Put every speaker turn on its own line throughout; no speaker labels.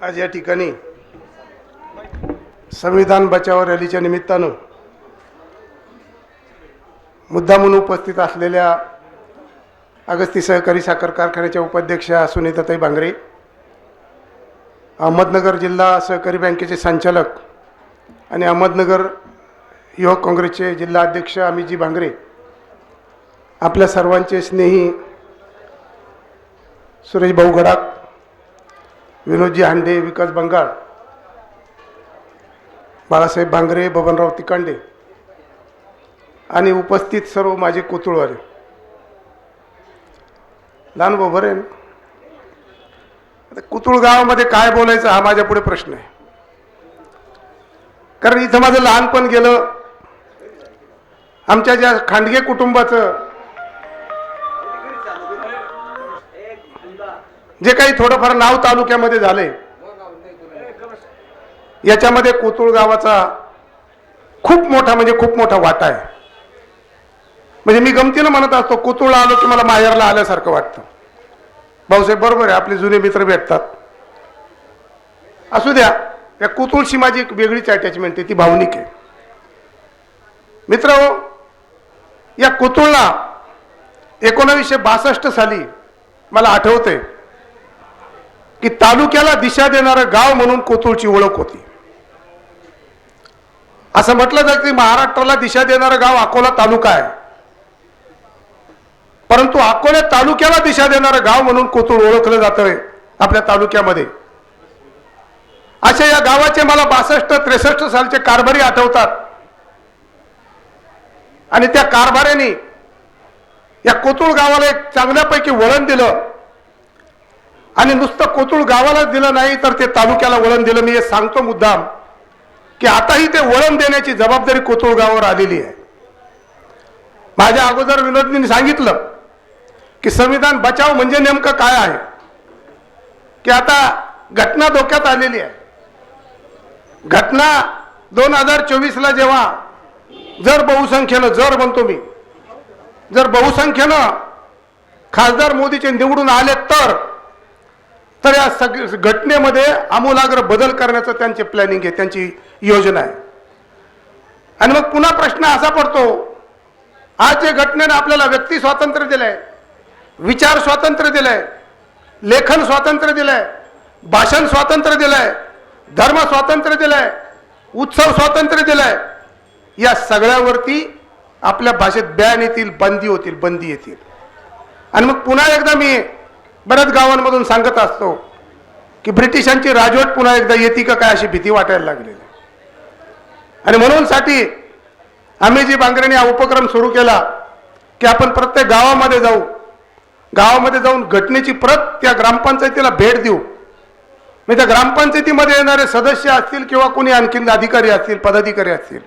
आज या ठिकाणी संविधान बचाव रॅलीच्या निमित्तानं मुद्दा म्हणून उपस्थित असलेल्या अगस्ती सहकारी साखर कारखान्याच्या उपाध्यक्षा सुनीताताई भांगरे अहमदनगर जिल्हा सहकारी बँकेचे संचालक आणि अहमदनगर युवक काँग्रेसचे जिल्हा अध्यक्ष अमितजी भांगरे आपल्या सर्वांचे स्नेही सुरेश भाऊ गडाख विनोदजी हांडे विकास बंगाळ बाळासाहेब भांगरे बबनराव तिकांडे आणि उपस्थित सर्व माझे कोतुळवाले. लहान भाऊ बरे आता कुतुळ गावामध्ये काय बोलायचं हा माझ्या पुढे प्रश्न आहे. कारण इथं माझं लहानपण गेलं. आमच्या ज्या खांडगे कुटुंबाचं जे काही थोडंफार नाव तालुक्यामध्ये झाले याच्यामध्ये कोतुळ गावाचा खूप मोठा म्हणजे खूप मोठा वाटा आहे. म्हणजे मी गमतीनं म्हणत असतो कोतुळला आलो की मला माहेरला आल्यासारखं वाटतं. भाऊसाहेब बरोबर आहे आपले जुने मित्र भेटतात. असू द्या या कुतुळशी माझी एक वेगळीच अटॅचमेंट आहे ती भावनिक आहे. मित्र हो, या कुतुळला एकोणावीसशे बासष्ट साली मला आठवतंय. की तालुक्याला दिशा देणारं गाव म्हणून कोतुळची ओळख होती. असं म्हटलं जातं की महाराष्ट्राला दिशा देणारं गाव अकोला तालुका आहे. परंतु अकोला तालुक्याला दिशा देणारं गाव म्हणून कोतुळ ओळखलं जातंय आपल्या तालुक्यामध्ये. अशा या गावाचे मला बासष्ट त्रेसष्ट सालचे कारभारी आठवतात. आणि त्या कारभाऱ्यांनी या कोतुळ गावाला एक चांगल्यापैकी वळण दिलं. आणि नुसतं कोतुळ गावालाच दिलं नाही तर ते तालुक्याला वळण दिलं. मी हे सांगतो मुद्दाम की आताही ते वळण देण्याची जबाबदारी कोतुळ गावावर आलेली आहे. माझ्या अगोदर विनोदनी सांगितलं की संविधान बचाव म्हणजे नेमकं काय आहे? की आता घटना धोक्यात आलेली आहे. घटना दोन हजार चोवीसला जेव्हा जर बहुसंख्येनं जर म्हणतो मी जर बहुसंख्येनं खासदार मोदीचे निवडून आले तर तर या सग घटनेमध्ये आमूलाग्र बदल करण्याचं त्यांचे प्लॅनिंग आहे त्यांची योजना आहे. आणि मग पुन्हा प्रश्न असा पडतो आज जे घटनेनं आपल्याला व्यक्ती स्वातंत्र्य दिलंय विचार स्वातंत्र्य दिलंय लेखन स्वातंत्र्य दिलंय भाषण स्वातंत्र्य दिलंय धर्म स्वातंत्र्य दिलंय उत्सव स्वातंत्र्य दिलंय या सगळ्यावरती आपल्या भाषेत बॅन येतील बंदी होतील बंदी येतील. आणि मग पुन्हा एकदा मी बऱ्याच गावांमधून सांगत असतो की ब्रिटिशांची राजवट पुन्हा एकदा येते का काय अशी भीती वाटायला लागलेली आणि म्हणून साठी आम्ही जी बांगरेने हा उपक्रम सुरू केला की आपण प्रत्येक गावामध्ये जाऊ गावामध्ये जाऊन घटनेची प्रत त्या ग्रामपंचायतीला भेट देऊ. मी त्या ग्रामपंचायतीमध्ये येणारे सदस्य असतील किंवा कोणी आणखीन अधिकारी असतील पदाधिकारी असतील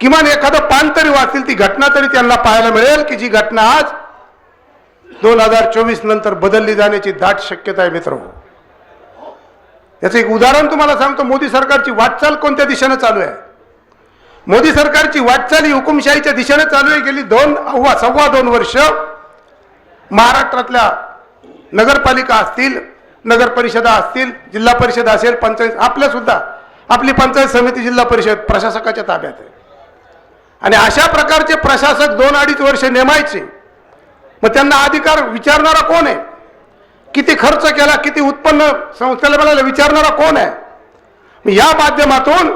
किमान एखादं पान तरी वाचतील ती घटना तरी त्यांना पाहायला मिळेल की जी घटना आज दोन हजार चोवीस नंतर बदलली जाण्याची दाट शक्यता आहे मित्र याचं एक उदाहरण तुम्हाला सांगतो. मोदी सरकारची वाटचाल कोणत्या दिशेनं चालू आहे? मोदी सरकारची वाटचाल ही हुकुमशाहीच्या दिशेनं चालू आहे. गेली दोन अव्वा सव्वा दोन वर्ष महाराष्ट्रातल्या नगरपालिका असतील नगर परिषदा असतील जिल्हा परिषद असेल पंचायत आपल्या सुद्धा आपली पंचायत समिती जिल्हा परिषद प्रशासकाच्या ताब्यात आहे. आणि अशा प्रकारचे प्रशासक दोन अडीच वर्ष नेमायचे. मग त्यांना अधिकार विचारणारा कोण आहे? किती खर्च केला किती उत्पन्न संस्थेला मिळालं विचारणारा कोण आहे? मग या माध्यमातून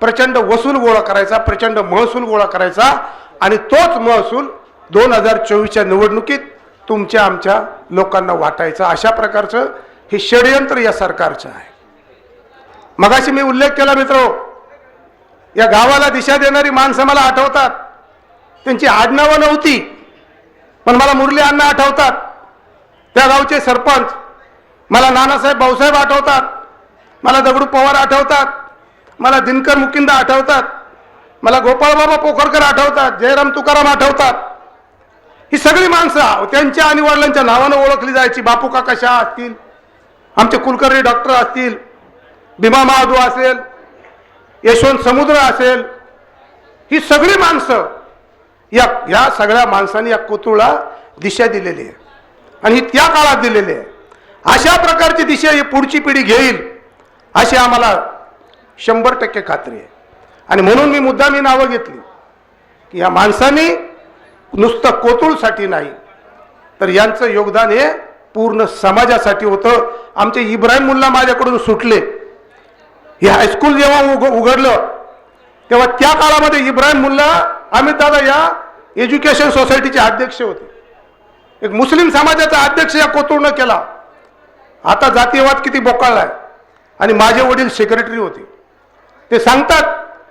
प्रचंड वसूल गोळा करायचा प्रचंड महसूल गोळा करायचा आणि तोच महसूल दोन हजार चोवीसच्या निवडणुकीत तुमच्या आमच्या लोकांना वाटायचा. अशा प्रकारचं हे षडयंत्र या सरकारचं आहे. मगाशी मी उल्लेख केला मित्र या गावाला दिशा देणारी माणसं मला आठवतात. त्यांची आडनावं नव्हती. पण मला मुरली अण्णा आठवतात. त्या गावचे सरपंच. मला नानासाहेब भाऊसाहेब आठवतात. मला दगडू पवार आठवतात. मला दिनकर मुकिंदा आठवतात. मला गोपाळबाबा पोखरकर आठवतात. जयराम तुकाराम आठवतात. ही सगळी माणसं त्यांच्या आणि वडिलांच्या नावानं ओळखली जायची. बापू काका शाह असतील? आमचे कुलकर्णी डॉक्टर असतील? भीमा महादू असेल? यशवंत समुद्र असेल? ही सगळी माणसं या या सगळ्या माणसांनी या कोतुळला दिशा दिलेली आहे. आणि ही त्या काळात दिलेली आहे. अशा प्रकारची दिशा ही पुढची पिढी घेईल अशी आम्हाला शंभर टक्के खात्री आहे. आणि म्हणून मी मुद्दा मी नावं घेतली की या माणसांनी नुसतं कोतुळसाठी नाही तर यांचं योगदान हे पूर्ण समाजासाठी होतं. आमचे इब्राहिम मुल्ला माझ्याकडून सुटले. हे हायस्कूल जेव्हा उघ उघडलं तेव्हा त्या काळामध्ये इब्राहिम मुल्ला अमित दादा या एज्युकेशन सोसायटीचे अध्यक्ष होते. एक मुस्लिम समाजाचा अध्यक्ष या कोतुळनं केला. आता जातीयवाद किती बोकाळला आहे आणि माझे वडील सेक्रेटरी होते. ते सांगतात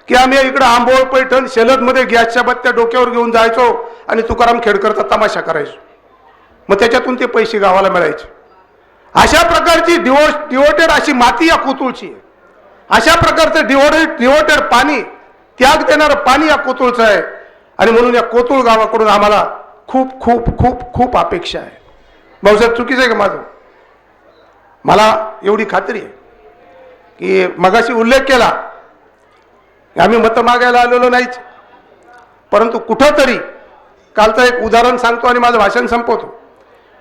की आम्ही इकडं आंबोळ पैठण शेलदमध्ये गॅसच्या बत्त्या डोक्यावर घेऊन जायचो आणि तुकाराम खेडकरचा तमाशा करायचो. मग त्याच्यातून ते पैसे गावाला मिळायचे. अशा प्रकारची डिवो डिवोटेड अशी माती या कोतुळची आहे. अशा प्रकारचं डिवोटेड डिवोटेड पाणी त्याग देणारं पाणी या कोतुळचं आहे. आणि म्हणून या कोतुळ गावाकडून आम्हाला खूप खूप खूप खूप अपेक्षा आहे. भाऊसाहेब चुकीचं आहे का माझं? मला एवढी खात्री आहे की मगाशी उल्लेख केला आम्ही मतं मागायला आलेलो नाहीच परंतु कुठंतरी कालचं एक उदाहरण सांगतो आणि माझं भाषण संपवतो.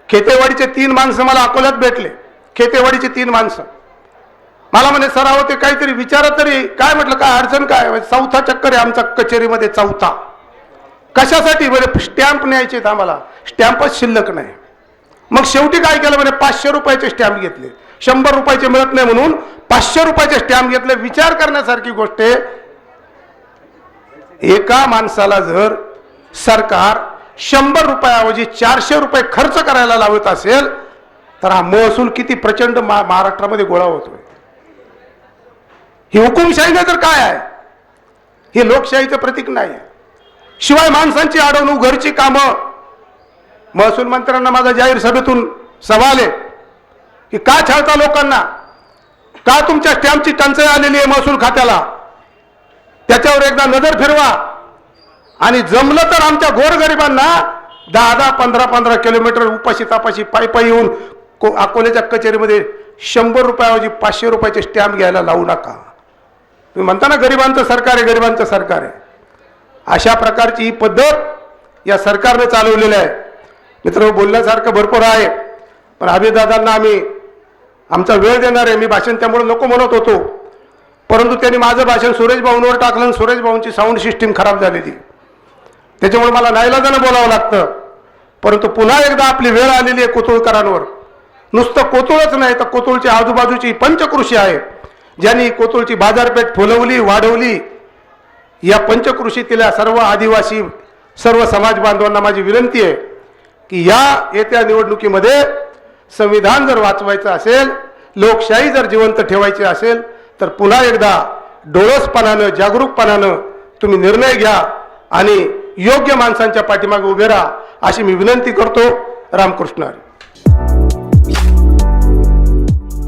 खेतेवाडीचे तीन माणसं मला अकोल्यात भेटले. खेतेवाडीचे तीन माणसं. मला म्हणे सराव ते काहीतरी विचारा तरी. काय म्हटलं काय अडचण काय? म्हणजे चौथा चक्कर आहे आमचा कचेरीमध्ये चौथा. कशासाठी? म्हणजे स्टॅम्प न्यायचे आम्हाला. स्टॅम्पच शिल्लक नाही. मग शेवटी काय केलं म्हणजे पाचशे रुपयाचे स्टॅम्प घेतले. शंभर रुपयाचे मिळत नाही म्हणून पाचशे रुपयाचे स्टॅम्प घेतले. विचार करण्यासारखी गोष्ट आहे. एका माणसाला जर सरकार शंभर रुपयाऐवजी चारशे रुपये खर्च करायला लावत असेल तर हा महसूल किती प्रचंड महाराष्ट्रामध्ये गोळा होतोय. ही हुकुमशाही तर काय आहे? हे लोकशाहीचं प्रतीक नाही आहे. शिवाय माणसांची अडवणूक घरची कामं. महसूल मंत्र्यांना माझा जाहीर सभेतून सवाल आहे की का छळता लोकांना? का तुमच्या स्टॅम्पची टंचाई आलेली आहे महसूल खात्याला? त्याच्यावर एकदा नजर फिरवा. आणि जमलं तर आमच्या गोरगरिबांना दहा दहा पंधरा पंधरा किलोमीटर उपाशी तापाशी पायी पायी येऊन को अकोल्याच्या कचेरीमध्ये शंभर रुपयाऐवजी पाचशे रुपयाचे स्टॅम्प घ्यायला लावू नका. तुम्ही म्हणता ना गरिबांचं सरकार आहे गरिबांचं सरकार आहे. अशा प्रकारची ही पद्धत या सरकारनं चालवलेली आहे. मित्र बोलण्यासारखं भरपूर आहे पण अभिदादांना आम्ही आमचा वेळ देणार आहे. मी भाषण त्यामुळे नको म्हणत होतो. परंतु त्यांनी माझं भाषण सुरेश भाऊंवर टाकलं आणि सुरेश भाऊंची साऊंड सिस्टीम खराब झालेली. त्याच्यामुळे मला नाईलाजानं बोलावं लागतं. परंतु पुन्हा एकदा आपली वेळ आलेली आहे कोतुळकरांवर. नुसतं कोतुळच नाही तर कोतुळच्या आजूबाजूची पंचकृषी आहे. ज्यांनी कोतुळची बाजारपेठ फुलवली वाढवली या पंचकृषीतल्या सर्व आदिवासी सर्व समाज बांधवांना माझी विनंती आहे की या येत्या निवडणुकीमध्ये संविधान जर वाचवायचं असेल लोकशाही जर जिवंत ठेवायची असेल तर पुन्हा एकदा डोळसपणानं जागरूकपणानं तुम्ही निर्णय घ्या आणि योग्य माणसांच्या पाठीमागे उभे राहा अशी मी विनंती करतो. रामकृष्ण